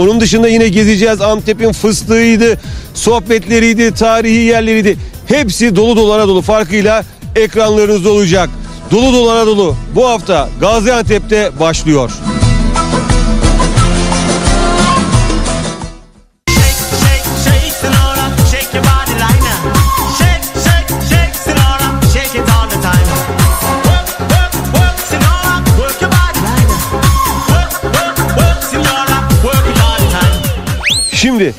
Onun dışında yine gezeceğiz. Antep'in fıstığıydı, sohbetleriydi, tarihi yerleriydi. Hepsi dolu dolu Anadolu farkıyla ekranlarınızda olacak. Dolu dolu Anadolu bu hafta Gaziantep'te başlıyor. Şimdi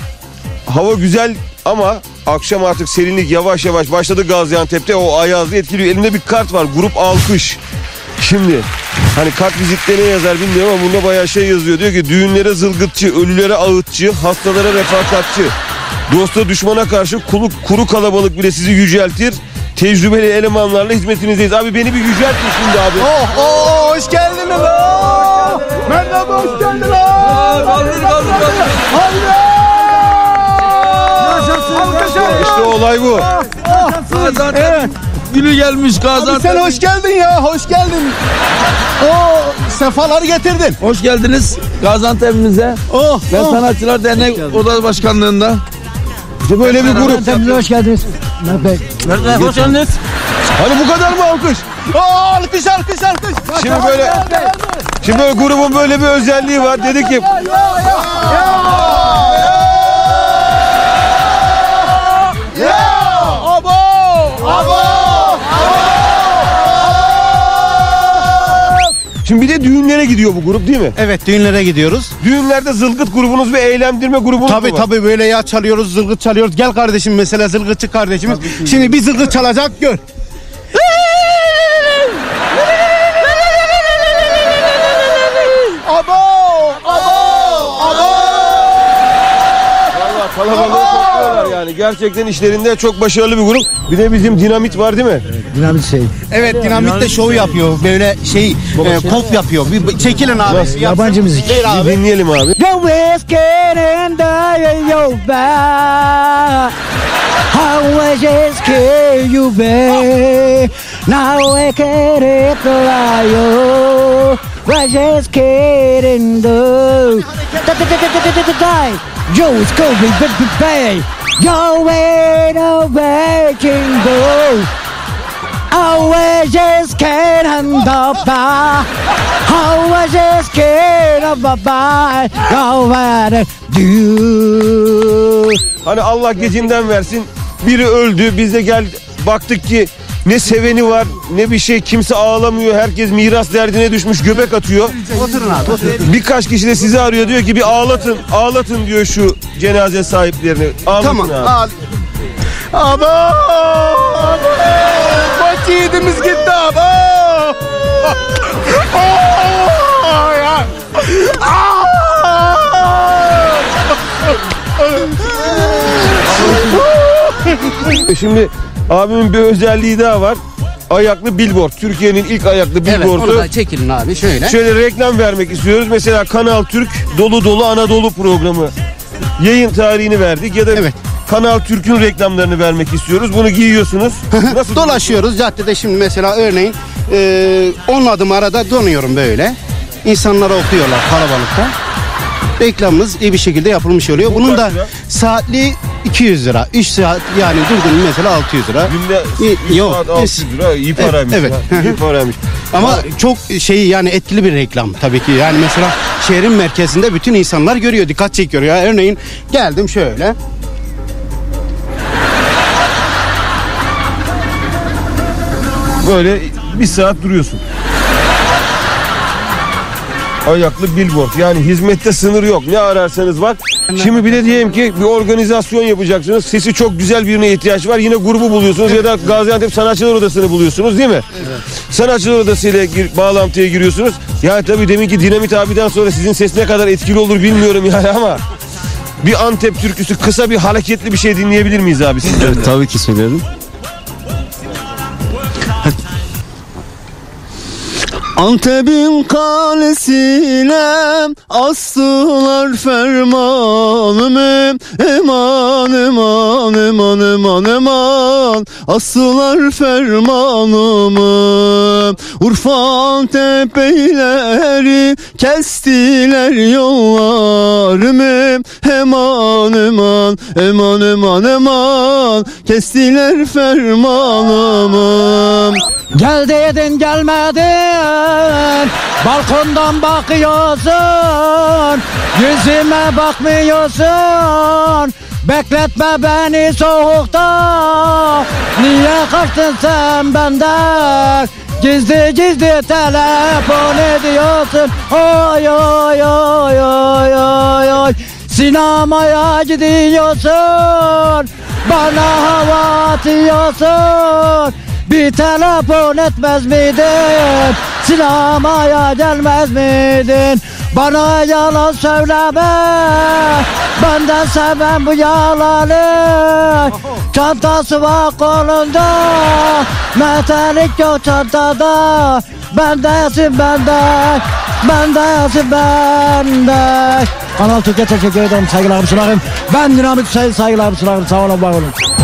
hava güzel ama akşam artık serinlik yavaş yavaş başladı Gaziantep'te. O ayazlı etkiliyor. Elimde bir kart var. Grup alkış. Şimdi hani kart vizitte ne yazar bilmiyorum ama bunda bayağı şey yazıyor. Diyor ki düğünlere zılgıtçı, ölülere ağıtçı, hastalara refakatçi. Dosta düşmana karşı kulu, kuru kalabalık bile sizi yüceltir. Tecrübeli elemanlarla hizmetinizdeyiz. Abi beni bir yüceltin şimdi abi. Oh, oh, hoş geldiniz. Oh, Olay bu. Evet. Günü gelmiş Abi Gaziantep. sen hoş geldin ya, hoş geldin. Oh, sefalar getirdin. Hoş geldiniz Gaziantep'imize. Oh, Ben oh. Sanatçılar Dernek Oda Başkanlığında. İşte böyle bir grup. Gaziantep'imize hoş geldiniz. Mehmet Hoş geldiniz. Hani bu kadar mı alkış? Oh, alkış, alkış, alkış. Şimdi böyle Şimdi böyle grubun böyle bir özelliği var. Dedi ki Abo, Şimdi bir de düğünlere gidiyor bu grup değil mi? Evet, düğünlere gidiyoruz. Düğünlerde zılgıt grubunuz ve eğlendirme grubunuz Tabii mu var? tabii böyle ya çalıyoruz, zılgıt çalıyoruz. Gel kardeşim mesela zılgıtçı kardeşimiz. Şimdi bir zılgıt çalacak gör. Gerçekten işlerinde çok başarılı bir grup. Bir de bizim dinamit var değil mi? Dinamit şey. Evet dinamit de şov yapıyor. Böyle şey e, kop yapıyor. Bir çekin abi. Nasıl? Yabancı müzik. Bir abi. dinleyelim abi. Your whiskey and die your back. How was just kill you back. Now I can't it you. Was just kidding though. Die. Joe's gonna be big big bang. Your way no baking go. I was just bar. I was just the bar. Go ahead do. Hani Allah gecinden versin. Biri öldü. Biz de gel baktık ki ne seveni var ne bir şey kimse ağlamıyor. Herkes miras derdine düşmüş göbek atıyor. Oturun abi oturun. Birkaç kişi de sizi arıyor diyor ki bir ağlatın ağlatın diyor şu cenaze sahiplerini. Ağlatın Tamam abi. al. Abo! Abo! Koç yiğidimiz gitti abo! Ya. E Şimdi abimin bir özelliği daha var. Ayaklı billboard. Türkiye'nin ilk ayaklı Evet billboardu. onu da çekilin abi şöyle. Şöyle reklam vermek istiyoruz. Mesela Kanal Türk Dolu Dolu Anadolu programı. Yayın tarihini verdik ya da Evet. Kanal Türk'ün reklamlarını vermek istiyoruz. Bunu giyiyorsunuz. Nasıl? Dolaşıyoruz caddede şimdi mesela örneğin e, 10 adım arada donuyorum böyle. İnsanlara okuyorlar kalabalıkta. Reklamımız iyi bir şekilde yapılmış oluyor. Bunun da lira? saatli 200 lira. 3 saat yani durdun mesela 600 lira. Günde İyi, üç yok, saat 600 lira iyi paraymış. Evet, ya. evet. İyi paraymış. Ama çok şey yani etkili bir reklam tabii ki. Yani mesela şehrin merkezinde bütün insanlar görüyor, dikkat çekiyor. Ya örneğin geldim şöyle. Böyle bir saat duruyorsun. Ayaklı billboard. Yani hizmette sınır yok. Ne ararsanız var. Şimdi bir de diyelim ki bir organizasyon yapacaksınız. Sesi çok güzel birine ihtiyaç var. Yine grubu buluyorsunuz ya da Gaziantep Sanatçılar Odası'nı buluyorsunuz değil mi? Sanatçılar Odası ile gir- bağlantıya giriyorsunuz. Yani tabii deminki Dinamit abiden sonra sizin ses ne kadar etkili olur bilmiyorum yani ama bir Antep türküsü kısa bir hareketli bir şey dinleyebilir miyiz abi sizden? Tabii ki söylerim. Antep'in kalesine astılar fermanımı. Eman eman eman eman eman astılar fermanımı. Urfa Antep beyleri kestiler yollarımı. Eman eman eman eman eman kestiler fermanımı Gel dedin gelmedin. Balkondan bakıyorsun. Yüzüme bakmıyorsun. Bekletme beni soğukta. Niye kaçtın sen benden? Gizli gizli telefon ediyorsun. Oy oy oy oy oy oy. Sinemaya gidiyorsun. Bana hava atıyorsun bir telefon etmez miydin? Sinemaya gelmez miydin? Bana yalan söyleme. Benden sevmem bu yalanı. Çantası var kolunda. Metalik yok çantada. Bendesin bende Bendesin bende Kanal Türkiye teşekkür ederim. Saygılarım sunarım. Ben Dinamik Hüseyin saygılarımı sunarım. Sağ olun var olun